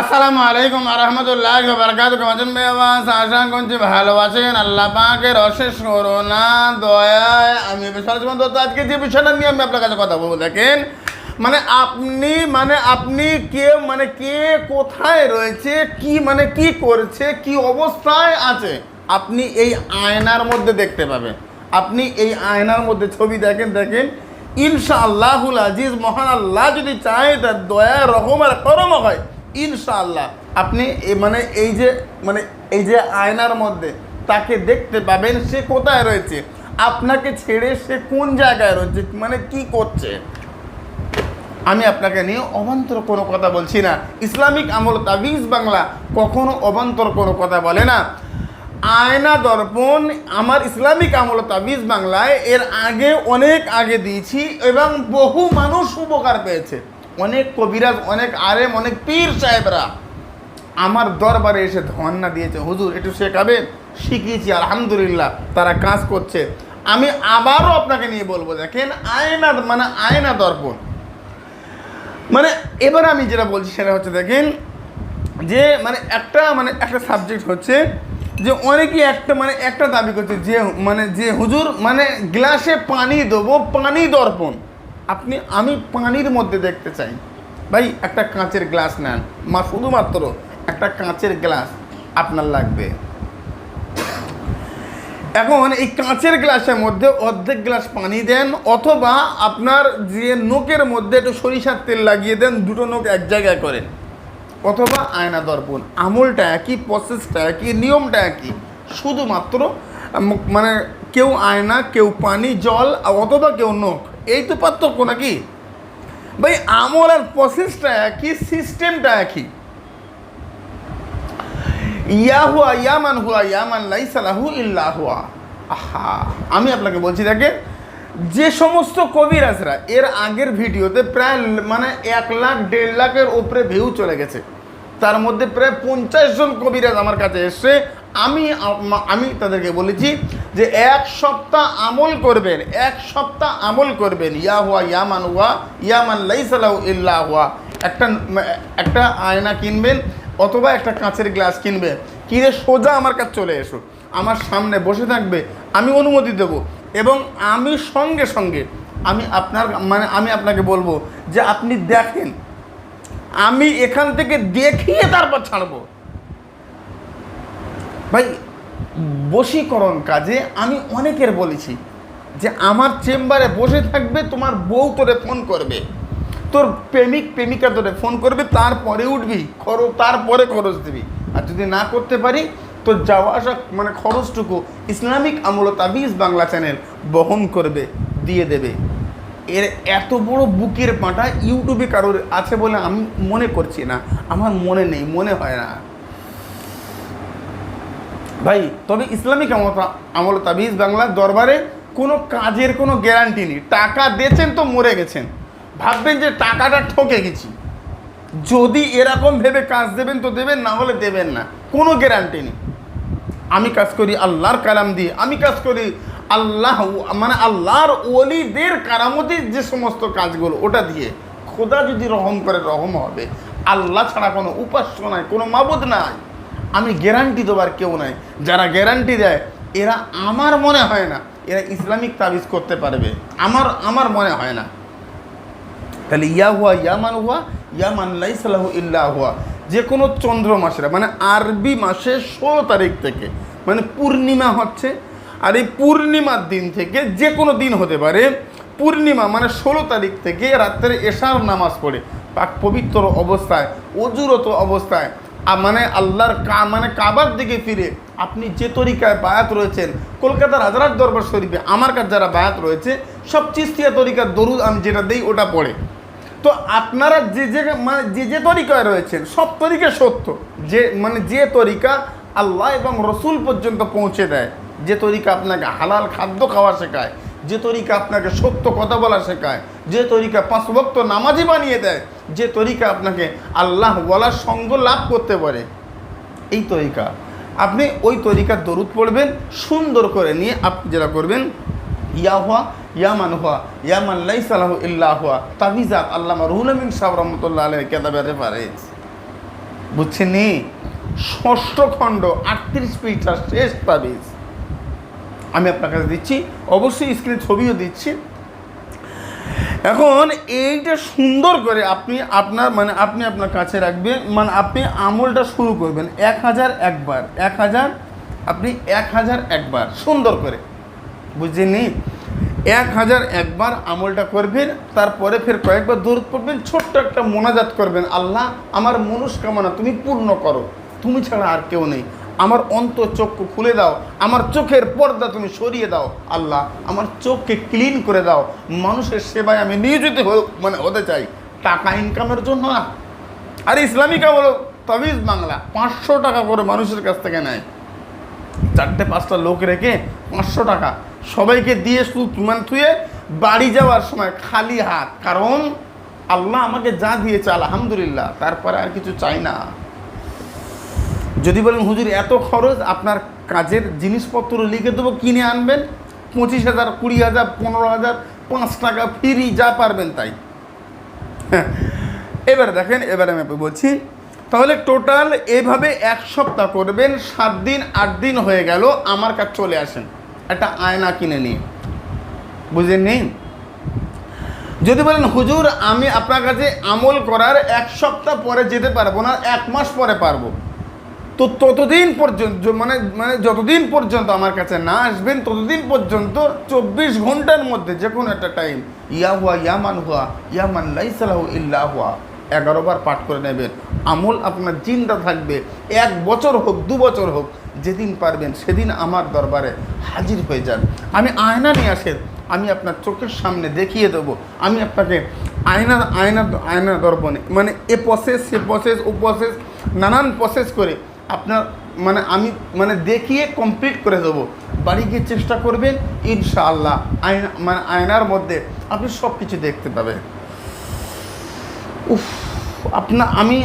আসসালামু আলাইকুম আরহামতুল্লাহ বারকাত কেমন বেবাস আশা করছি ভালো আছেন আল্লাহ পাকের অশেষ করোনা দয়ায় আমি দত্ত। আজকে যে বিষয়টা নিয়ে আমি আপনার কাছে কথা বলব, দেখেন মানে আপনি মানে আপনি কে মানে কে কোথায় রয়েছে, কি মানে কি করছে, কি অবস্থায় আছে, আপনি এই আয়নার মধ্যে দেখতে পাবেন। আপনি এই আয়নার মধ্যে ছবি দেখেন দেখেন, ইনশাআল্লাহুল আজিজ, মহান আল্লাহ যদি চায়, তার দয়া রহমের করম হয়। ইনশাআল্লাহ আপনি মানে এই যে মানে এই যে আয়নার মধ্যে তাকে দেখতে পাবেন সে কোথায় রয়েছে, আপনাকে ছেড়ে সে কোন জায়গায় রয়েছে মানে কি করছে। আমি আপনাকে নিয়ে অবান্তর কোনো কথা বলছি না। ইসলামিক আমল তাবিজ বাংলা কখনো অবান্তর কোনো কথা বলে না। আয়না দর্পণ আমার ইসলামিক আমল তাবিজ বাংলায় এর আগে, অনেক আগে দিয়েছি এবং বহু মানুষ উপকার পেয়েছে। অনেক কবিরাজ, অনেক আরেম অনেক পীর সাহেবরা আমার দরবারে এসে ধন্না দিয়েছে। হুজুর, একটু শেখাবে? শিখিয়েছি, আলহামদুলিল্লাহ, তারা কাজ করছে। আমি আবারও আপনাকে নিয়ে বলব, দেখেন আয়না মানে আয়না দর্পণ। মানে এবার আমি যেটা বলছি সেটা হচ্ছে, দেখেন যে মানে একটা মানে একটা সাবজেক্ট হচ্ছে যে, অনেকেই একটা মানে একটা দাবি করছে যে মানে যে হুজুর মানে গ্লাসে পানি দেবো, পানি দর্পণ। আপনি, আমি পানির মধ্যে দেখতে চাই। ভাই, একটা কাঁচের গ্লাস নেন। মা, শুধুমাত্র একটা কাঁচের গ্লাস আপনার লাগবে। এখন এই কাঁচের গ্লাসের মধ্যে অর্ধেক গ্লাস পানি দেন, অথবা আপনার যে নোকের মধ্যে একটু সরিষার তেল লাগিয়ে দেন, দুটো নোক এক জায়গায় করেন। অথবা আয়না দর্পণ। আমলটা একই প্রসেসটা একই, নিয়মটা একই। শুধুমাত্র মানে কেউ আয়না, কেউ পানি, জল, অথবা কেউ নোক এই তো পার্থক্য নাকি? ভাই, আমল আর প্রসেসটা একই সিস্টেমটা একই। ইয়া হুয়া ইয়ামান হুয়া লাইসালাহু ইল্লা হুয়া। আহা, আমি আপনাকে বলছি দেখে যে সমস্ত কবিরাজরা এর আগের ভিডিওতে প্রায় মানে এক লাখ, দেড় লাখের উপরে ভিউ চলে গেছে। তার মধ্যে প্রায় পঞ্চাশ জন কবিরাজ আমার কাছে এসছে আমি আমি তাদেরকে বলেছি যে এক সপ্তাহ আমল করবেন, এক সপ্তাহ আমল করবেন। ইয়া হুয়া ইয়ামান হুয়া ইয়ামান লাইসালাহু ইল্লা হুয়া। একটা একটা আয়না কিনবেন অথবা একটা কাঁচের গ্লাস কিনবেন। কিনে সোজা আমার কাছে চলে এসো। আমার সামনে বসে থাকবে, আমি অনুমতি দেব। এবং আমি সঙ্গে সঙ্গে, আমি আপনার মানে আমি আপনাকে বলব যে আপনি দেখেন, আমি এখান থেকে দেখিয়ে তারপর ছাড়বো। ভাই, বশীকরণ কাজে আমি অনেকের বলেছি যে আমার চেম্বারে বসে থাকবে, তোমার বউ তোরে ফোন করবে। তোর প্রেমিক, প্রেমিকা তোরে ফোন করবে, তারপরে উঠবি, খরচ, তারপরে খরচ দিবি। আর যদি না করতে পারি, তোর যাওয়া আসা মানে খরচটুকু ইসলামিক আমল তাবিজ বাংলা চ্যানেল বহন করবে, দিয়ে দেবে। এর এত বড় বুকের পাঁটা ইউটিউবে কারোর আছে বলে আমি মনে করছি না। আমার মনে নেই, মনে হয় না। ভাই, তবে ইসলামিক আমল তাবিজ বাংলার দরবারে কোনো কাজের কোনো গ্যারান্টি নেই। টাকা দিয়েছেন তো মরে গেছেন। ভাববেন যে টাকাটা ঠকে গেছি। যদি এরকম ভেবে কাজ দেবেন তো দেবেন, না হলে দেবেন না। কোনো গ্যারান্টি নেই। আমি কাজ করি আল্লাহর কালাম দিয়ে, আমি কাজ করি আল্লাহ মানে আল্লাহর ওলিদের কারামতির যে সমস্ত কাজগুলো, ওটা দিয়ে। খোদা যদি রহম করে, রহম হবে। আল্লাহ ছাড়া কোনো উপাস্য নাই, কোনো মাবুদ নাই। আমি গ্যারান্টি দেবার কেউ নাই। যারা গ্যারান্টি দেয়, এরা আমার মনে হয় না, এরা ইসলামিক তাবিজ করতে পারবে। আমার আমার মনে হয় না। তাহলে ইয়া হুয়া ইয়ামান হুয়া ইয়ামান লাইসালাহু ইল্লা হুয়া। যে কোনো চন্দ্র মাসের মানে আরবি মাসের ষোলো তারিখ থেকে মানে পূর্ণিমা হচ্ছে, আর এই পূর্ণিমার দিন থেকে যে কোনো দিন হতে পারে, পূর্ণিমা মানে ষোলো তারিখ থেকে রাত্রে এশার নামাজ পড়ে, পাক পবিত্র অবস্থায়, অজুরত অবস্থায় মানে আল্লাহর কা মানে কাবার দিকে ফিরে আপনি যে তরিকায় বায়াত রয়েছেন, কলকাতার হাজারাত দরবার শরীফে আমার কাছে যারা বায়াত রয়েছে, সব চিস্তিয়া তরিকার দরুদ আমি যেটা দিই ওটা পড়ে। তো আপনারা যে যে মানে যে যে তরিকায় রয়েছেন, সব তরিকা সত্য। যে মানে যে তরিকা আল্লাহ এবং রসুল পর্যন্ত পৌঁছে দেয়। যে তরিকা আপনাকে হালাল খাদ্য খাওয়া শেখায়, যে তরিকা আপনাকে সত্য কথা বলা শেখায় যে তরিকা পাঁচ ভক্ত নামাজি বানিয়ে দেয়, যে তরিকা আপনাকে আল্লাহ বলার সঙ্গ লাভ করতে পারে। এই তরিকা। আপনি ওই তরিকার দরুদ পড়বেন, সুন্দর করে নিয়ে আপনি যেটা করবেন, ইয়া হুয়া ইয়ামান হুয়া ইয়ামান লাইসালাহু ইল্লা হুয়া তাবিজাত আল্লামা রুহুল আমিন সাহেব রহমতুল্লাহ আলহ কেতাবের রেফারেন্স বুঝছেন ষষ্ঠ খণ্ড, আটত্রিশ পৃষ্ঠা শেষ তাবিজ। আমি আপনার কাছে দিচ্ছি, অবশ্যই স্ক্রিনে ছবিও দিচ্ছি। এখন এইটা সুন্দর করে আপনি আপনার মানে আপনি আপনার কাছে রাখবেন মানে আপনি আমলটা শুরু করবেন এক হাজার একবার, এক হাজার, আপনি এক হাজার একবার, সুন্দর করে। বুঝছেননি এক হাজার একবার আমলটা করবেন, তারপরে ফের কয়েকবার দূর করবেন ছোট্ট একটা মোনাজাত করবেন। আল্লাহ, আমার মনস্কামনা তুমি পূর্ণ করো। তুমি ছাড়া আর কেউ নেই। আমার অন্ত চক্ষু খুলে দাও, আমার চোখের পর্দা তুমি সরিয়ে দাও। আল্লাহ, আমার চোখকে ক্লিন করে দাও। মানুষের সেবায় আমি নিয়োজিত মানে হতে চাই। টাকা ইনকামের জন্য না। আর ইসলামিকা বলো, তবিজ বাংলা, পাঁচশো টাকা করে মানুষের কাছ থেকে নেয়। চারটে পাঁচটা লোক রেখে পাঁচশো টাকা। সবাইকে দিয়ে শুধু মানে থুয়ে বাড়ি যাওয়ার সময় খালি হাত। কারণ আল্লাহ আমাকে যা দিয়েছে, আলহামদুলিল্লাহ, তারপরে আর কিছু চাই না। যদি বলেন হুজুর এত খরচ আপনার কাজের জিনিসপত্র লিখে দেবো কিনে আনবেন? পঁচিশ হাজার কুড়ি হাজার পনেরো হাজার পাঁচ টাকা ফ্রি যা পারবেন তাই। হ্যাঁ, এবারে দেখেন এবারে আমি বলছি তাহলে টোটাল এভাবে এক সপ্তাহ করবেন সাত দিন আট দিন হয়ে গেল আমার কাছে চলে আসেন। একটা আয়না কিনে নিয়ে। বুঝলেন নি? যদি বলেন হুজুর আমি আপনার কাছে আমল করার এক সপ্তাহ পরে যেতে পারব না এক মাস পরে পারব। তো ততদিন পর্যন্ত মানে মানে যতদিন পর্যন্ত আমার কাছে না আসবেন, ততদিন পর্যন্ত চব্বিশ ঘণ্টার মধ্যে যে কোনো একটা টাইম ইয়া হুয়া ইয়ামান হুয়া ইয়ামান লাইসালাহ ইল্লা হুয়া, এগারো বার পাঠ করে নেবেন। আমল আপনার চিন্তা থাকবে। এক বছর হোক, দু বছর হোক, যেদিন পারবেন সেদিন আমার দরবারে হাজির হয়ে যান। আমি আয়না নিয়ে আসেন, আমি আপনার চোখের সামনে দেখিয়ে দেবো। আমি আপনাকে আয়না আয়না আয়না দর্পণে মানে এ প্রসেস সে প্রসেস ও প্রসেস নানান প্রসেস করে আপনার মানে আমি মানে দেখিয়ে কমপ্লিট করে দেবো। বাড়ি গিয়ে চেষ্টা করবেন, ইনশাআল্লাহ, আয়না মানে আয়নার মধ্যে আপনি সব কিছু দেখতে পাবেন। উফ, আপনা আমি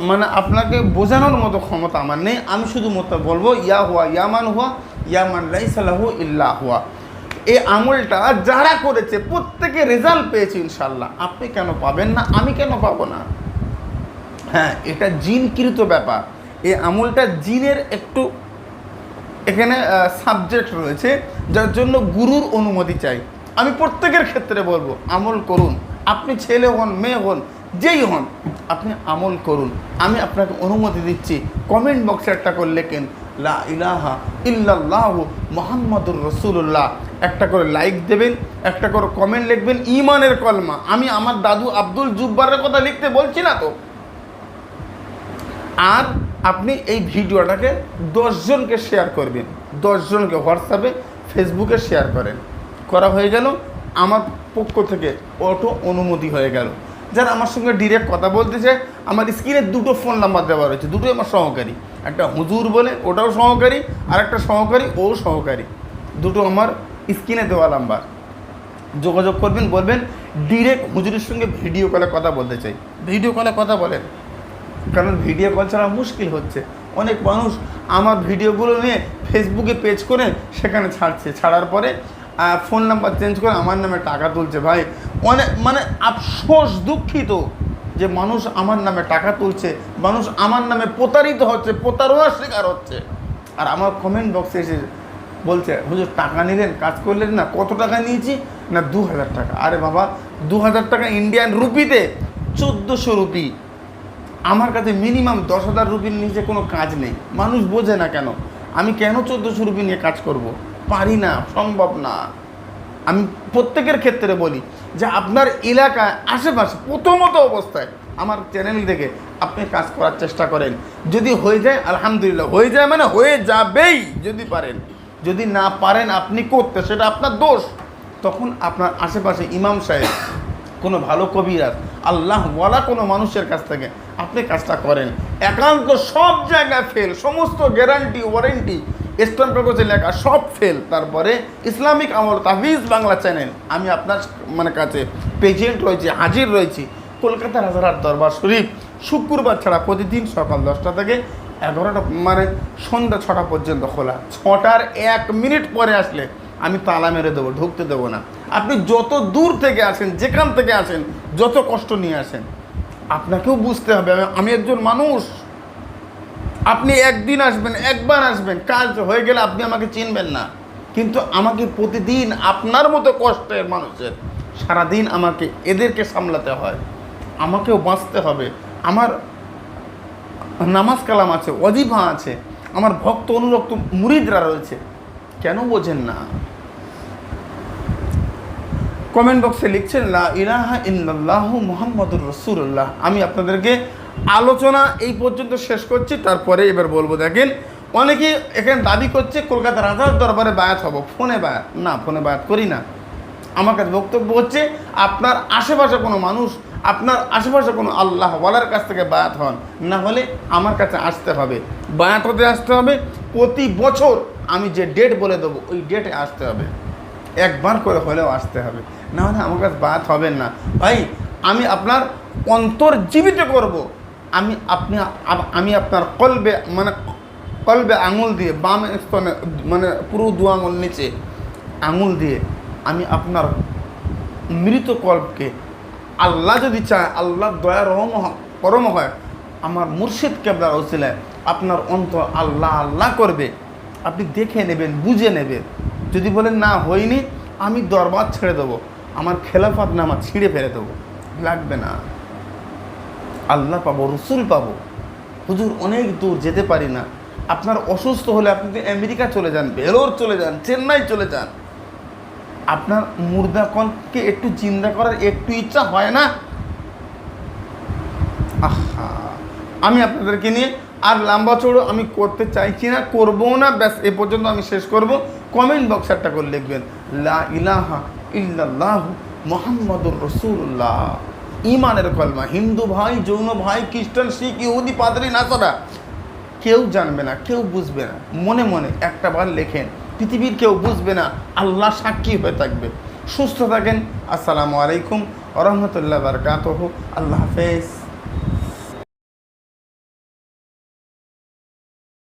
মানে আপনাকে বোঝানোর মতো ক্ষমতা আমার নেই। আমি শুধু মতো বলব, ইয়া হুয়া ইয়ামান হুয়া ইয়ামান লাইসালাহু ইল্লা হুয়া। এই আমলটা যারা করেছে, প্রত্যেকে রেজাল্ট পেয়েছে ইনশাল্লাহ আপনি কেন পাবেন না, আমি কেন পাবো না? হ্যাঁ এটা জিনকৃত ব্যাপার। এই আমলটা জিনের একটু এখানে সাবজেক্ট রয়েছে, যার জন্য গুরুর অনুমতি চাই। আমি প্রত্যেকের ক্ষেত্রে বলব, আমল করুন। আপনি ছেলে হন, মেয়ে হন, যেই হন, আপনি আমল করুন। আমি আপনাকে অনুমতি দিচ্ছি কমেন্ট বক্সে একটা করে লেখেন, লা ইলাহা ইল্লাল্লাহ মোহাম্মদুর রসুল্লাহ একটা করে লাইক দেবেন, একটা করে কমেন্ট লিখবেন ইমানের কলমা। আমি আমার দাদু আব্দুল জুব্বারের কথা লিখতে বলছি না তো। আর আপনি এই ভিডিওটাকে দশজনকে শেয়ার করবেন। দশজনকে হোয়াটসঅ্যাপে ফেসবুকে শেয়ার করেন। করা হয়ে গেল, আমার পক্ষ থেকে অটো অনুমতি হয়ে গেল। যারা আমার সঙ্গে ডিরেক্ট কথা বলতে চায়, আমার স্ক্রিনে দুটো ফোন নাম্বার দেওয়া রয়েছে, দুটোই আমার সহকারী। একটা হুজুর বলে, ওটাও সহকারী, আর একটা সহকারী, ও সহকারী। দুটো আমার স্ক্রিনে দেওয়া নাম্বার যোগাযোগ করবেন, বলবেন ডিরেক্ট হুজুরের সঙ্গে ভিডিও কলে কথা বলতে চাই। ভিডিও কলে কথা বলেন। কারণ ভিডিও কল ছাড়া মুশকিল হচ্ছে। অনেক মানুষ আমার ভিডিওগুলো নিয়ে ফেসবুকে পেজ করে সেখানে ছাড়ছে। ছাড়ার পরে ফোন নাম্বার চেঞ্জ করে আমার নামে টাকা তুলছে ভাই। অনেক মানে আফসোস দুঃখিত যে মানুষ আমার নামে টাকা তুলছে, মানুষ আমার নামে প্রতারিত হচ্ছে প্রতারণার শিকার হচ্ছে। আর আমার কমেন্ট বক্সে এসে বলছে, হুজুর, টাকা নিলেন? কাজ করলেন না? কত টাকা নিয়েছি? না, দু হাজার টাকা। আরে বাবা, দু হাজার টাকা ইন্ডিয়ান রুপিতে চোদ্দোশো রুপি আমার কাছে মিনিমাম দশ হাজার রুপির নিচে কোনো কাজ নেই। মানুষ বোঝে না কেন? আমি কেন চোদ্দোশো রুপি নিয়ে কাজ করব। পারি না, সম্ভব না। আমি প্রত্যেকের ক্ষেত্রে বলি যে আপনার এলাকায়, আশেপাশে, প্রথমত অবস্থায় আমার চ্যানেল দেখে আপনি কাজ করার চেষ্টা করেন। যদি হয়ে যায়, আলহামদুলিল্লাহ, হয়ে যায় মানে হয়ে যাবেই যদি পারেন। যদি না পারেন আপনি করতে, সেটা আপনার দোষ। তখন আপনার আশেপাশে ইমাম সাহেব, কোনো ভালো কবিরাজ আল্লাহ বলা কোনো মানুষের কাছ থেকে, আপনি কাজটা করেন। একান্ত সব জায়গায় ফেল সমস্ত গ্যারান্টি ওয়ারেন্টি ইসলাম কাগজে লেখা সব ফেল তারপরে ইসলামিক আমল তাহিজ বাংলা চ্যানেল আমি আপনার মানে কাছে প্রেজেন্ট রয়েছি, হাজির রয়েছি। কলকাতা রাজারহাট দরবার শরীফ, শুক্রবার ছাড়া প্রতিদিন সকাল দশটা থেকে এগারোটা মানে সন্ধ্যা ছটা পর্যন্ত খোলা। ছটার এক মিনিট পরে আসলে আমি তালা মেরে দেবো, ঢুকতে দেবো না। আপনি যত দূর থেকে আসেন, যেখান থেকে আসেন, যত কষ্ট নিয়ে আসেন, আপনাকেও বুঝতে হবে। আমি- একজন মানুষ। আপনি একদিন আসবেন, একবার আসবেন, কাজ হয়ে গেলে আপনি আমাকে চিনবেন না। কিন্তু আমাকে প্রতিদিন আপনার মতো কষ্টের মানুষের সারাদিন আমাকে এদেরকে সামলাতে হয়। আমাকেও বাঁচতে হবে। আমার নামাজ কালাম আছে অজিফা আছে। আমার ভক্ত অনুরক্ত মুরিদরা রয়েছে। কেন বোঝেন না? কমেন্ট বক্সে লিখছেন, লা ইলাহা ইল্লাল্লাহ মুহাম্মাদুর রাসূলুল্লাহ। আমি আপনাদেরকে আলোচনা এই পর্যন্ত শেষ করছি, তারপরে এবার বলব, দেখেন, অনেকে এখানে দাবি করছে কলকাতা রাজার দরবারে বায়াত হব। ফোনে বায়াত, না, ফোনে বায়াত করি না। আমার কাছে বক্তব্য হচ্ছে, আপনার আশেপাশে কোনো মানুষ, আপনার আশেপাশে কোনো আল্লাহ ওয়ালার কাছ থেকে বায়াত হন। না হলে আমার কাছে আসতে হবে। বায়াত হতে আসতে হবে। প্রতি বছর আমি যে ডেট বলে দেবো, ওই ডেটে আসতে হবে। একবার করে হলেও আসতে হবে। না হলে আমার কাছে বায়াত হবেন না। ভাই, আমি আপনার অন্তর জীবিত করব। আমি আপনি আমি আপনার কলবে মানে কলবে আঙুল দিয়ে, বাম স্তনে মানে পুরো দু আঙুল নিচে আঙুল দিয়ে আমি আপনার মৃত কল্পকে আল্লাহ যদি চায় আল্লাহ দয়া রহম করম হয়, আমার মুর্শিদ কেবলার ওসিলায় আপনার অন্তর আল্লাহ আল্লাহ করবে। আপনি দেখে নেবেন, বুঝে নেবেন। যদি বলেন, না, হয়নি, আমি দরবার ছেড়ে দেবো। আমার খেলাফাত নামা ছিঁড়ে ফেলে দেবো। লাগবে না। আল্লাহ পাবো, রসুল পাবো। হুজুর, অনেক দূর যেতে পারি না। আপনার অসুস্থ হলে আপনি তো আমেরিকা চলে যান, বেলোর চলে যান, চেন্নাই চলে যান। আপনার মুর্দা কলকে একটু চিন্তা করার একটু ইচ্ছা হয় না? আহা। আমি আপনাদেরকে নিয়ে আর লম্বা চড়ো আমি করতে চাইছি না, করব না, ব্যাস, এ পর্যন্ত আমি শেষ করব। কমেন্ট বক্সে একটা করে লিখবেন। লা ইলাহা ইল্লাল্লাহ মোহাম্মদুর রসুল্লাহ ইমানের কলমা, হিন্দু ভাই, যৌন ভাই, খ্রিস্টান, শিখ, ইহুদি, পাদরি নাচরা কেউ জানবে না, কেউ বুঝবে না। মনে মনে একটা বার লেখেন, পৃথিবীর কেউ বুঝবে না, আল্লাহ সাক্ষী হয়ে থাকবে। সুস্থ থাকেন, আসসালামু আলাইকুম রহমতুল্লাহ বারকাত আল্লাহ হাফেজ।